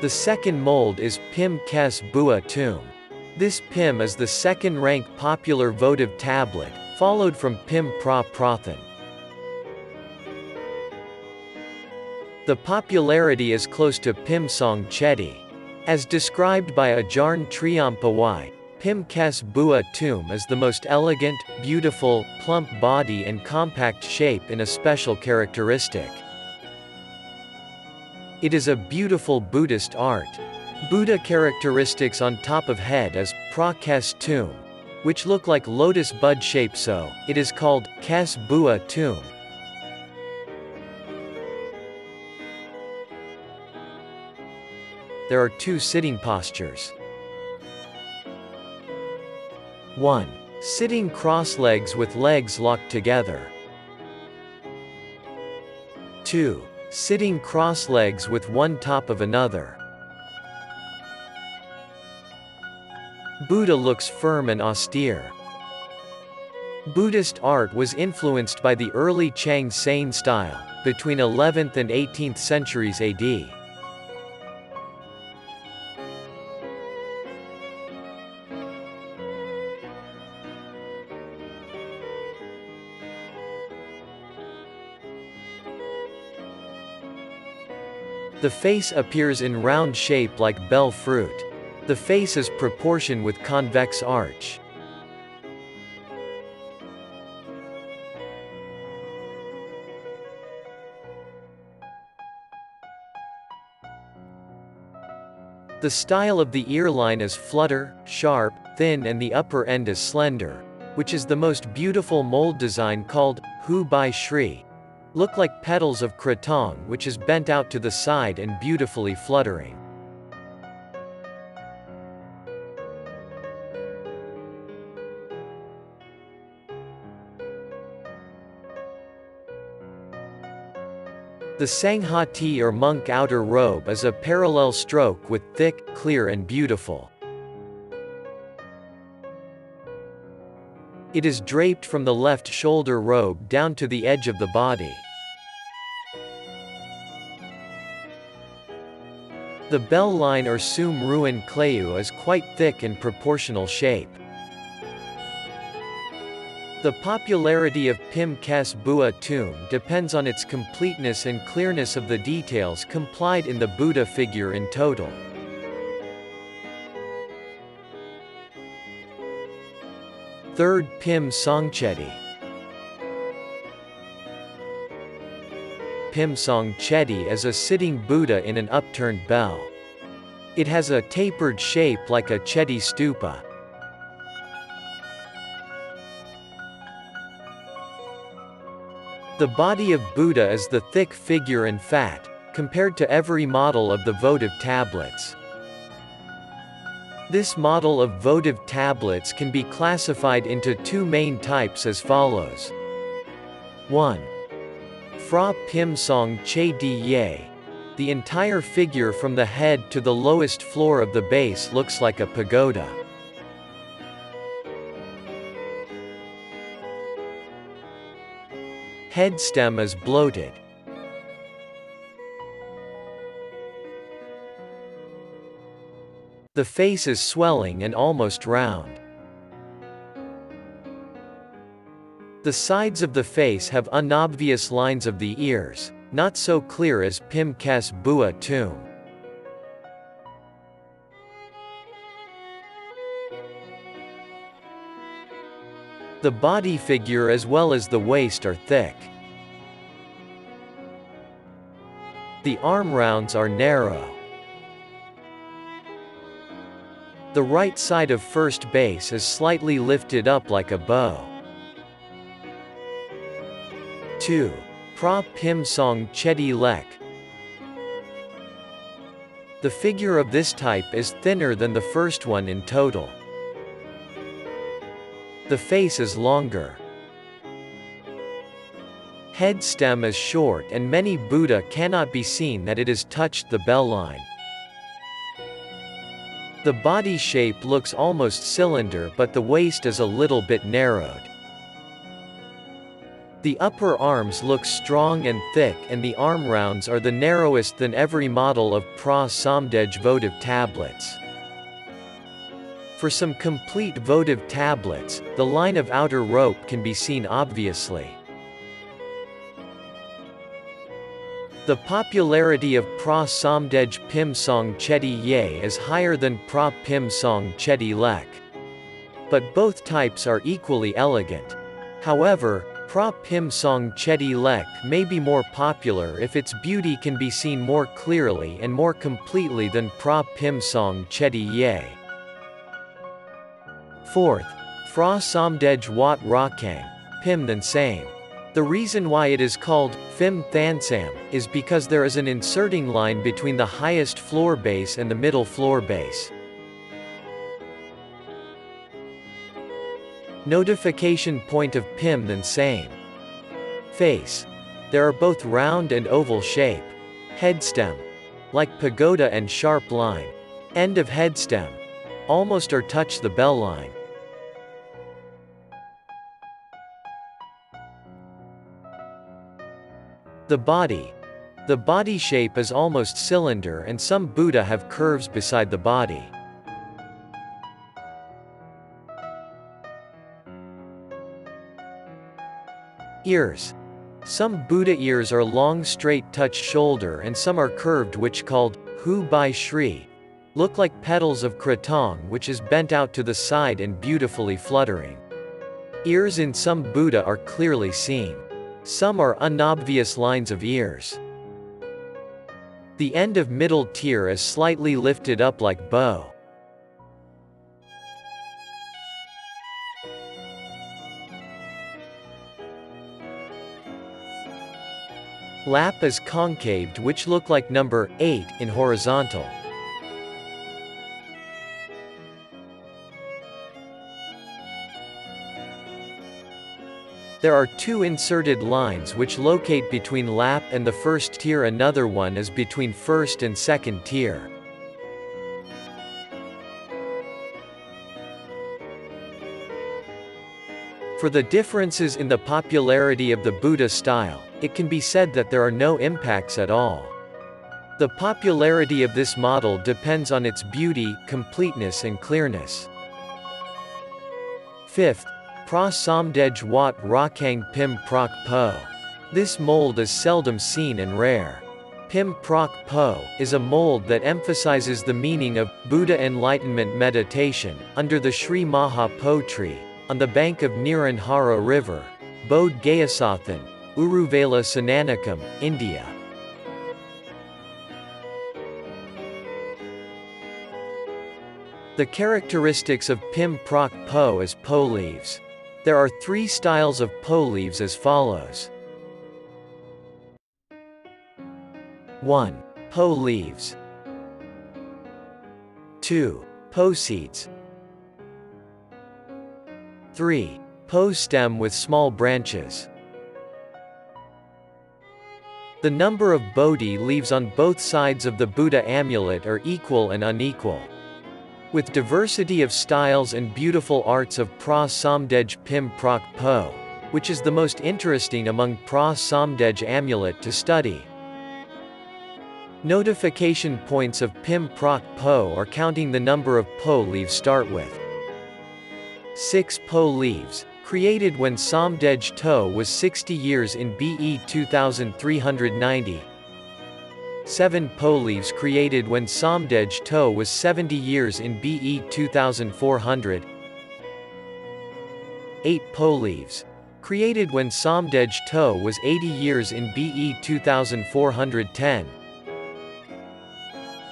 The second mold is Pim Kes Bua Tomb. This Pim is the second rank popular votive tablet, followed from Pim Pra Prathan. The popularity is close to Pim Song Chedi. As described by Ajarn Triampawai, Pim Kes Bua Tomb is the most elegant, beautiful, plump body and compact shape in a special characteristic. It is a beautiful Buddhist art. Buddha characteristics on top of head as Pra-Kes tomb, which look like lotus bud shape so, it is called Kes Bua tomb. There are two sitting postures. 1. Sitting cross legs with legs locked together. 2. Sitting cross legs with one top of another. Buddha looks firm and austere. Buddhist art was influenced by the early Chang Sein style, between 11th and 18th centuries AD. The face appears in round shape like bell fruit. The face is proportion with convex arch. The style of the earline is flutter, sharp, thin and the upper end is slender, which is the most beautiful mold design called Hu Bai Shri. Look like petals of kraton which is bent out to the side and beautifully fluttering. The Sanghati or monk outer robe is a parallel stroke with thick, clear and beautiful. It is draped from the left shoulder robe down to the edge of the body. The bell line or sum ruin is quite thick and proportional shape. The popularity of Pim Kes Bua tomb depends on its completeness and clearness of the details complied in the Buddha figure in total. Third Pim Songchedi Pim Songchedi is a sitting Buddha in an upturned bell. It has a tapered shape like a Chedi stupa. The body of Buddha is the thick figure and fat, compared to every model of the votive tablets. This model of votive tablets can be classified into two main types as follows. 1. Fra Pim Song Che Ye. The entire figure from the head to the lowest floor of the base looks like a pagoda. Head stem is bloated. The face is swelling and almost round. The sides of the face have unobvious lines of the ears, not so clear as Pim Kes Bua tomb. The body figure as well as the waist are thick. The arm rounds are narrow. The right side of first base is slightly lifted up like a bow. 2. Pra Pim Song Chedi Lek The figure of this type is thinner than the first one in total. The face is longer. Head stem is short and many Buddha cannot be seen that it has touched the bell line. The body shape looks almost cylinder but the waist is a little bit narrowed. The upper arms look strong and thick and the arm rounds are the narrowest than every model of Pra Samdej votive tablets. For some complete votive tablets, the line of outer rope can be seen obviously. The popularity of Pra Samdej Pim Song Chedi Ye is higher than Pra Pim Song Chedi Lek. But both types are equally elegant. However, Pra Pim Song Chedi Lek may be more popular if its beauty can be seen more clearly and more completely than Pra Pim Song Chedi Ye. Fourth, Fra Samdej Wat Rakang, Pim than same. The reason why it is called Phim Thansam is because there is an inserting line between the highest floor base and the middle floor base. Notification point of Pim than same. Face. There are both round and oval shape. Head stem. Like pagoda and sharp line. End of head stem. Almost or touch the bell line. The body. The body shape is almost cylinder and some Buddha have curves beside the body. Ears. Some Buddha ears are long straight touch shoulder and some are curved which called, Hu Bai Shri. Look like petals of kratong which is bent out to the side and beautifully fluttering. Ears in some Buddha are clearly seen. Some are unobvious lines of ears. The end of middle tier is slightly lifted up like bow. Lap is concaved which look like number 8 in horizontal. There are two inserted lines which locate between lap and the first tier another one is between first and second tier. For the differences in the popularity of the Buddha style, it can be said that there are no impacts at all. The popularity of this model depends on its beauty, completeness and clearness. Fifth, Pra Samdej Wat Rakang Pim Prok Po. This mold is seldom seen and rare. Pim Prok Po is a mold that emphasizes the meaning of Buddha enlightenment meditation under the Sri Maha Po tree on the bank of Niranhara River, Bodh Gayasathan, Uruvela Sananikam, India. The characteristics of Pim Prok Po as Po leaves. There are three styles of Po leaves as follows. 1. Po leaves. 2. Po seeds. 3. Po stem with small branches. The number of Bodhi leaves on both sides of the Buddha amulet are equal and unequal. With diversity of styles and beautiful arts of Pra Samdej Pim Prok Po, which is the most interesting among Pra Samdej amulet to study. Notification points of Pim Prok Po are counting the number of Po leaves start with. 6 Po leaves, created when Samdej To was 60 years in BE 2390. 7 Po leaves created when Samdej To was 70 years in BE 2400. 8 Po leaves, created when Samdej To was 80 years in BE 2410.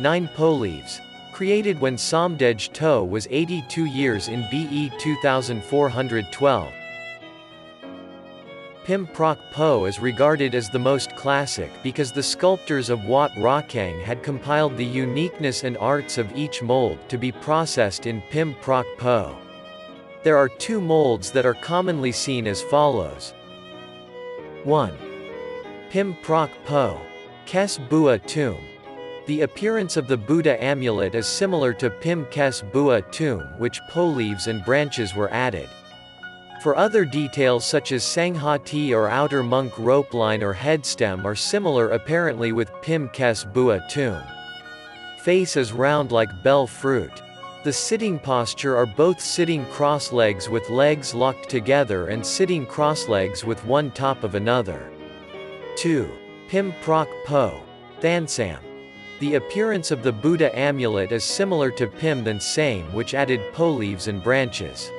9 Po leaves, created when Samdej To was 82 years in BE 2412. Pim Prok Po is regarded as the most classic because the sculptors of Wat Rakang had compiled the uniqueness and arts of each mold to be processed in Pim Prok Po. There are two molds that are commonly seen as follows. 1. Pim Prok Po. Kes Bua Tomb. The appearance of the Buddha amulet is similar to Pim Kes Bua tomb which po leaves and branches were added. For other details such as Sanghati or outer monk rope line or headstem are similar apparently with Pim Kes Bua tomb. Face is round like bell fruit. The sitting posture are both sitting cross legs with legs locked together and sitting cross legs with one top of another. 2. Pim Prok Po. Thansam. The appearance of the Buddha amulet is similar to Pim than Same which added po leaves and branches.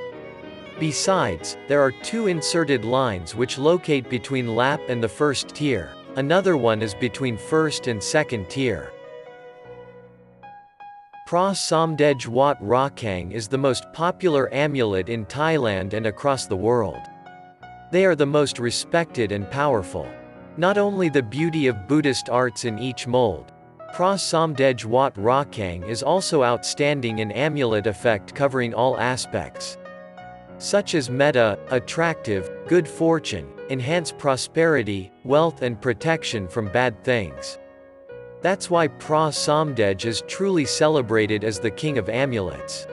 Besides, there are two inserted lines which locate between lap and the first tier, another one is between first and second tier. Pra Somdej Wat Rakang is the most popular amulet in Thailand and across the world. They are the most respected and powerful. Not only the beauty of Buddhist arts in each mold, Pra Somdej Wat Rakang is also outstanding in amulet effect covering all aspects. Such as meta, attractive, good fortune, enhance prosperity, wealth and protection from bad things. That's why Pra Somdej is truly celebrated as the king of amulets.